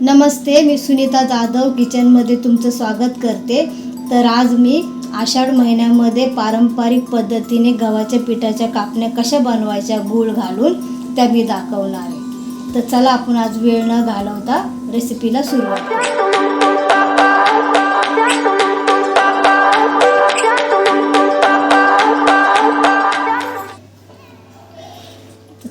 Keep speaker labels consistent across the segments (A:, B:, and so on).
A: नमस्ते मी सुनीता जाधव. किचनमध्ये तुमचं स्वागत करते. तर आज मी आषाढ महिन्यामध्ये पारंपरिक पद्धतीने गव्हाच्या पिठाच्या कापण्या कशा बनवायच्या गूळ घालून त्या मी दाखवणार आहे. तर चला आपण आज वेळ न घालवता रेसिपीला सुरुवात करू.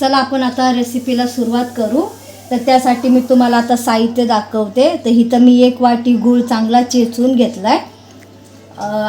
A: चला आपण आता रेसिपीला सुरुवात करू. तर त्यासाठी मी तुम्हाला आता साहित्य दाखवते. तर इथं मी एक वाटी गूळ चांगला चेचून घेतला आहे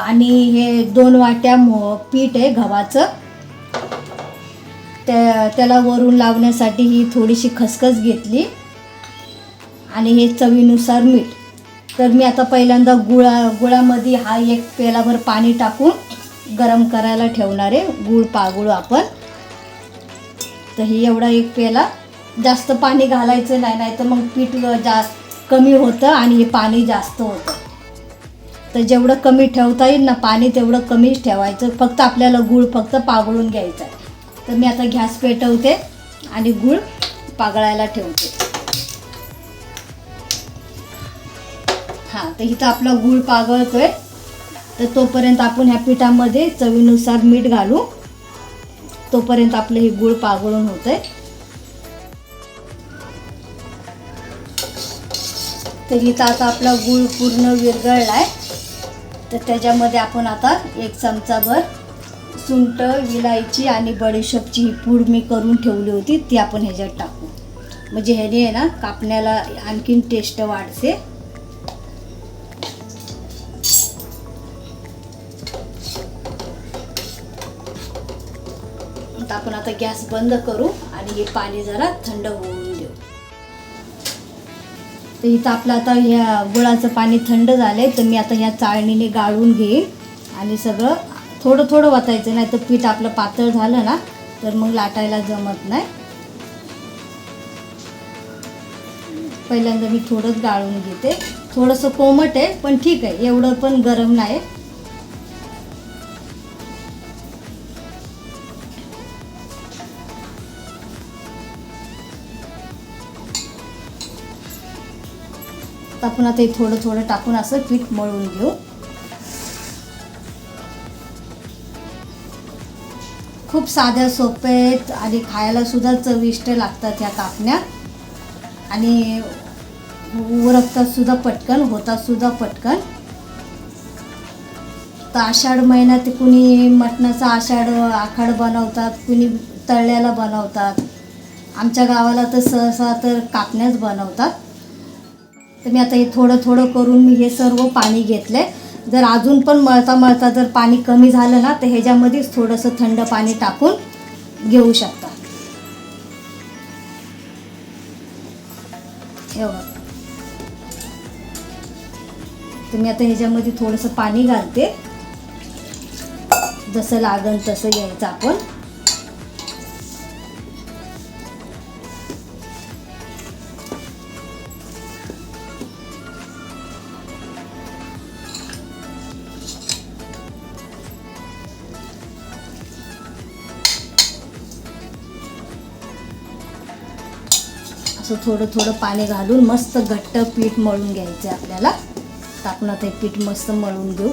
A: आणि हे दोन वाट्या मो पीठ आहे गव्हाचं. त्या त्याला वरून लावण्यासाठी ही थोडीशी खसखस घेतली. आणि हे चवीनुसार मीठ. तर मी आता पहिल्यांदा गुळा गुळामध्ये हा एक पेलाभर पाणी टाकून गरम करायला ठेवणार आहे. गूळ पागुळ आपण. तर हे एवढा एक पेला. जास्त पाणी घालायचं नाही नाही तर मग पीठ जास्त कमी होतं आणि हे पाणी जास्त होतं. तर जेवढं कमी ठेवता येईल ना पाणी तेवढं कमीच ठेवायचं. फक्त आपल्याला गूळ फक्त पागळून घ्यायचा आहे. तर मी आता गॅस पेटवते आणि गूळ पागळायला ठेवते. हां तर इथं आपला गूळ पागळतोय. तर तोपर्यंत आपण ह्या पिठामध्ये चवीनुसार मीठ घालू. तोपर्यंत आपलं हे गूळ पागळून होतंय. तर इथं आता आपला गूळ पूर्ण विरघळला आहे तर त्याच्यामध्ये आपण आता एक चमचाभर सुंट विलायची आणि बडीशोपची ही पूड मी करून ठेवली होती. ती आपण ह्याच्यात टाकू. म्हणजे ह्याने आहे ना कापण्याला आणखीन टेस्ट वाढते. आपण आता गॅस बंद करू आणि हे पाणी जरा थंड होऊ तर इथं आपलं आता ह्या गुळाचं पाणी थंड झालंय तर मी आता ह्या चाळणीने गाळून घेईन. आणि सगळं थोडं थोडं वाचायचं नाही तर पीठ आपलं पातळ झालं ना तर मग लाटायला जमत नाही. पहिल्यांदा मी थोडंच गाळून घेते. थोडंसं कोमट आहे पण ठीक आहे एवढं पण गरम नाही. आपण आता हे थोडं थोडं टाकून असं पीठ मळून घेऊ. खूप साध्या सोपे आहेत आणि खायला सुद्धा चविष्ट लागतात ह्या कापण्या. आणि उरकतात सुद्धा पटकन होतात सुद्धा पटकन. तर आषाढ महिन्यात कुणी मटणाचा आषाढ आखाड बनवतात कुणी तळल्याला बनवतात. आमच्या गावाला तर सहसा तर कापण्याच बनवतात. तर मी आता हे थोडं थोडं करून मी हे सर्व पाणी घेतलं जर अजून पण मळता मळता जर पाणी कमी झालं ना तर ह्याच्यामध्येच थोडंसं थंड पाणी टाकून घेऊ शकता. एवढं. तर मी आता ह्याच्यामध्ये थोडंसं पाणी घालते. जसं लागन तसं घ्यायचं आपण. असं थोडं थोडं पाणी घालून मस्त घट्ट पीठ मळून घ्यायचं आपल्याला. तर आपण आता हे पीठ मस्त मळून घेऊ.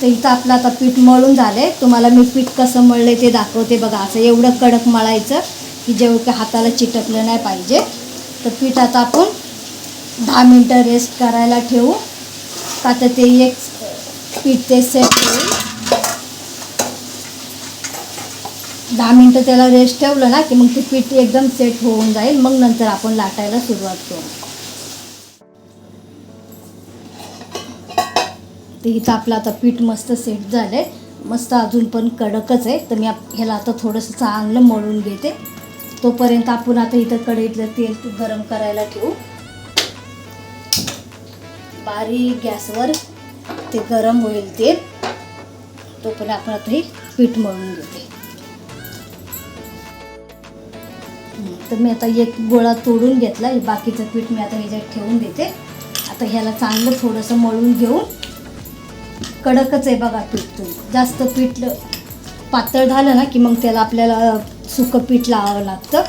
A: तर इथं आपलं आता पीठ मळून झालंय. तुम्हाला मी पीठ कसं मळलंय ते दाखवते बघा. असं एवढं कडक मळायचं की जेवढं की हाताला चिटकलं नाही पाहिजे. तर पीठ आता आपण दहा मिनटं रेस्ट करायला ठेवू. का तर ते एक पीठ ते सेट होईल दहा मिनटं त्याला रेस्ट ठेवलं ना की मग ते पीठ एकदम सेट होऊन जाईल मग नंतर आपण लाटायला सुरुवात करू. ते इथं आपलं आता पीठ मस्त सेट झालं आहे मस्त अजून पण कडकच आहे तर मी ह्याला आता थोडंसं चांगलं मळून घेते. तोपर्यंत आपण आता इथं कढईतलं तेल गरम करायला ठेवू. बारीक गॅसवर ते गरम होईल तेल. तोपर्यंत आपण आता हे पीठ मळून घेते. तर मी आता एक गोळा तोडून घेतला बाकीचं पीठ मी आता ह्याच्यात ठेवून देते. आता ह्याला चांगलं थोडंसं मळून घेऊन कडकच आहे बघा पीठ तुम्ही. जास्त पीठ पातळ झालं ना की मग त्याला आपल्याला सुकं पीठ लावावं लागतं.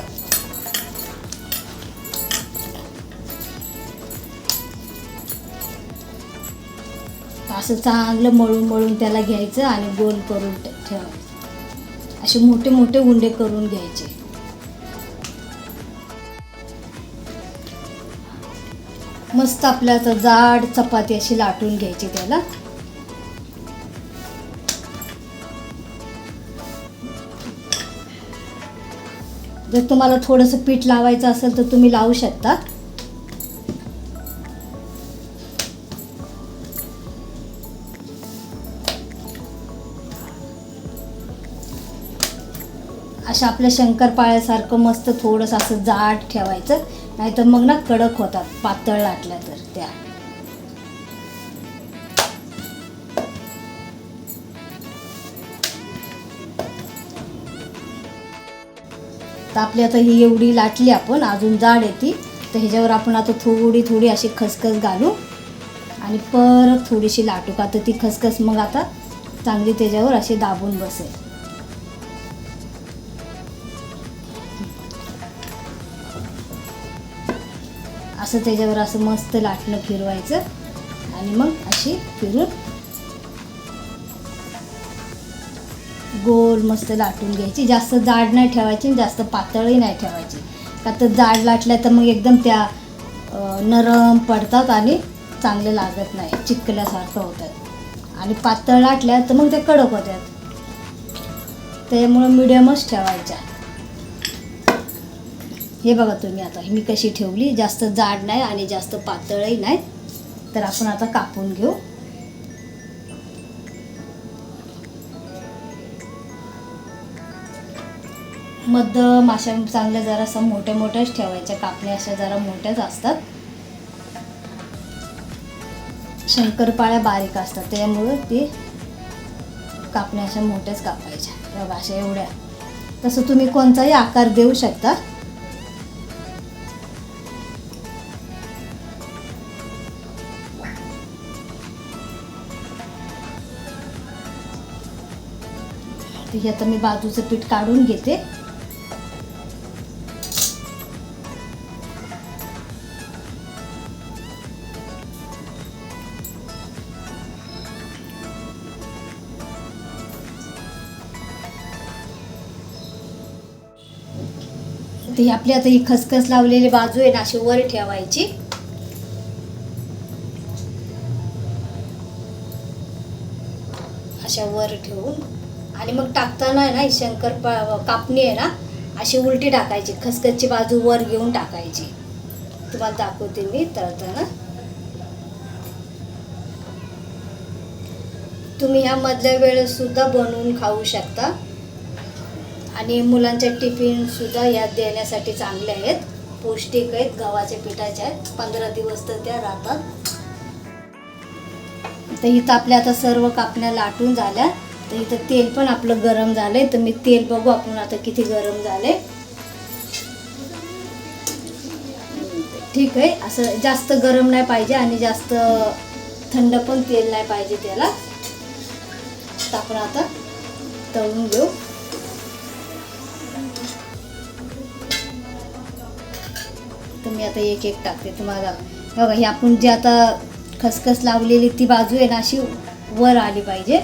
A: असं चांगलं मळून मळून त्याला घ्यायचं आणि गोल करून ठेवायचं. असे मोठे मोठे उंडे करून घ्यायचे. मस्त आपल्या आता जाड चपाती अशी लाटून घ्यायची त्याला. जर तुम्हाला थोडंसं पीठ लावायचं असेल तर तुम्ही लावू शकता. अशा आपल्या शंकरपाळ्यासारखं मस्त थोडंसं असं जाड ठेवायचं. नाहीतर मग ना कडक होतात पातळ लाटल्या तर त्या. तर आपली आता ही एवढी लाटली आपण अजून जाड आहे ती तर ह्याच्यावर आपण आता थोडी थोडी अशी खसखस घालू. आणि परत थोडीशी लाटू का तर ती खसखस मग आता चांगली त्याच्यावर अशी दाबून बसेल. असं त्याच्यावर असं मस्त लाटणं फिरवायचं. आणि मग अशी फिरून गोल मस्त लाटून घ्यायची. जास्त जाड नाही ठेवायची जास्त पातळही नाही ठेवायची. का तर जाड लाटल्या तर मग एकदम त्या नरम पडतात आणि चांगले लागत नाही. चिकल्यासारखं होतात. आणि पातळ लाटल्या तर मग ते कडक होतात. त्यामुळं मिडियमच ठेवायच्या. हे बघा तुम्ही आता मी कशी ठेवली? जास्त जाड नाही आणि जास्त पातळही नाही. तर आपण आता कापून घेऊ. मध्यम अशा चांगल्या जरासं मोठ्या मोठ्याच ठेवायच्या. कापण्या अशा जरा मोठ्याच असतात. शंकरपाळ्या बारीक असतात त्यामुळं ते कापण्या अशा मोठ्याच कापायच्या. बघा अशा एवढ्या. तसं तुम्ही कोणताही आकार देऊ शकता. तर हे आता मी बाजूचं पीठ काढून घेते. ते ही आपली आता ही खसखस लावलेली बाजू आहे ना अशी वर ठेवायची. अशा वर ठेवून आणि मग टाकताना आहे ना शंकर कापणी आहे ना अशी उलटी टाकायची खसखसची बाजू वर घेऊन टाकायची. तुम्हाला दाखवते मी तळताना तुम्ही ह्या मधल्या वेळेत सुद्धा बनवून खाऊ शकता. आणि मुलांच्या टिफिनसुद्धा यात देण्यासाठी चांगले आहेत. पौष्टिक आहेत गव्हाच्या पिठाच्या आहेत. पंधरा दिवस तर त्या राहतात. तर इथं आपल्या आता सर्व कापण्या लाटून झाल्या. तर इथं तेल पण आपलं गरम झालंय. तर मी तेल बघू आपण आता किती गरम झाले ठीक आहे. असं जास्त गरम नाही पाहिजे आणि जास्त थंड पण तेल नाही पाहिजे त्याला. तर आपण आता तळून घेऊ. तर मी आता एक एक टाकते तुम्हाला. बघा ही आपण जी आता खसखस लावलेली ती बाजू आहे ना अशी वर आली पाहिजे.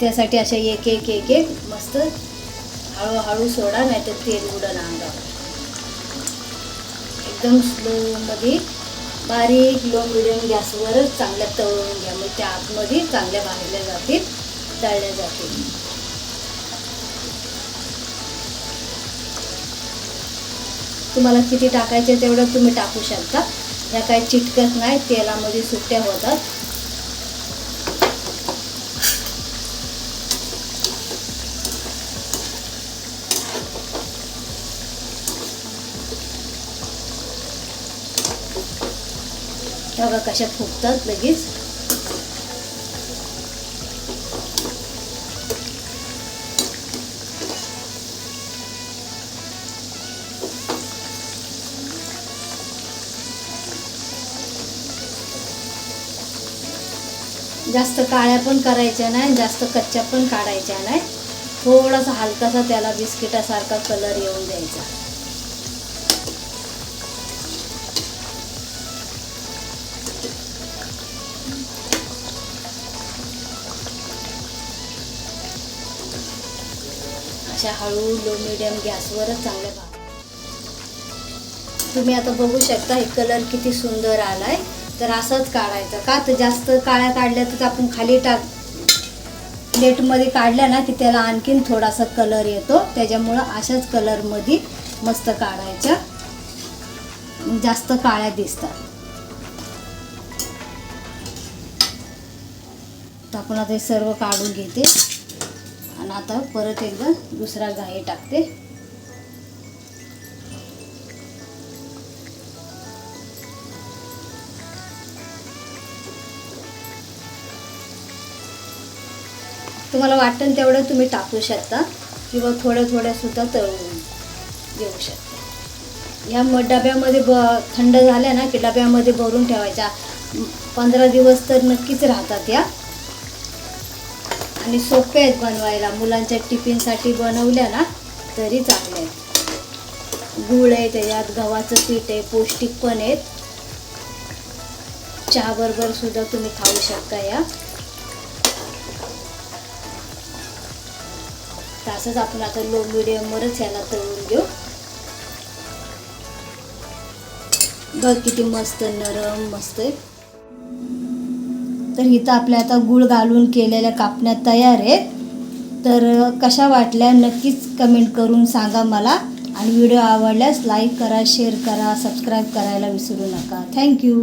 A: त्यासाठी अशा एक एक एक एक मस्त हळूहळू सोडा नाही तर तेल उडण अंगावर एकदम स्लोमध्ये बारीक लो मिडियम गॅसवरच चांगल्या तळून घ्या. मग त्या आतमध्ये चांगल्या भाजल्या जातील तळल्या जातील. तुम्हाला किती टाकायचे तेवढं तुम्ही टाकू शकता. ह्या काही चिटकत नाही तेलामध्ये सुट्ट्या होतात. बघा कशा फुगतात लगेच. जास्त काळ्या पण करायच्या नाही जास्त कच्च्या पण काढायच्या नाही. थोडासा हलकासा त्याला बिस्किटासारखा कलर येऊन द्यायचा. अशा हळू लो मिडियम गॅसवरच चांगले भाग तुम्ही आता बघू शकता हे कलर किती सुंदर आलाय. तर असंच काढायचं का? तर जास्त काळ्या काढल्या तर आपण खाली टाक प्लेटमध्ये काढल्या ना की त्याला आणखीन थोडासा कलर येतो. त्याच्यामुळं अशाच कलरमध्ये मस्त काढायच्या जास्त काळ्या दिसतात. तर आपण आता हे सर्व काढून घेते. आणि आता परत एकदा दुसरा घाई टाकते. तुम्हाला वाटतं तेवढं तुम्ही टाकू शकता किंवा थोड्या थोड्या सुद्धा तळून घेऊ शकता. ह्या म डब्यामध्ये ब थंड झाल्या ना की डब्यामध्ये भरून ठेवायच्या. पंधरा दिवस तर नक्कीच राहतात या. आणि सोपे आहेत बनवायला. मुलांच्या टिफिनसाठी बनवल्या ना तरी चांगले आहेत. गूळ आहे त्याच्यात गव्हाचं पीठ आहे पौष्टिक पण आहेत. चहाबरोबर सुद्धा तुम्ही खाऊ शकता या. तसंच आपण आता लो मिडियमवरच याला तळून घेऊ. बघ किती मस्त नरम मस्त आहे. तर इथं आपल्या आता गुळ घालून केलेल्या कापण्या तयार आहेत. तर कशा वाटल्या नक्कीच कमेंट करून सांगा मला. आणि व्हिडिओ आवडल्यास लाईक करा शेअर करा सबस्क्राईब करायला विसरू नका. थँक्यू.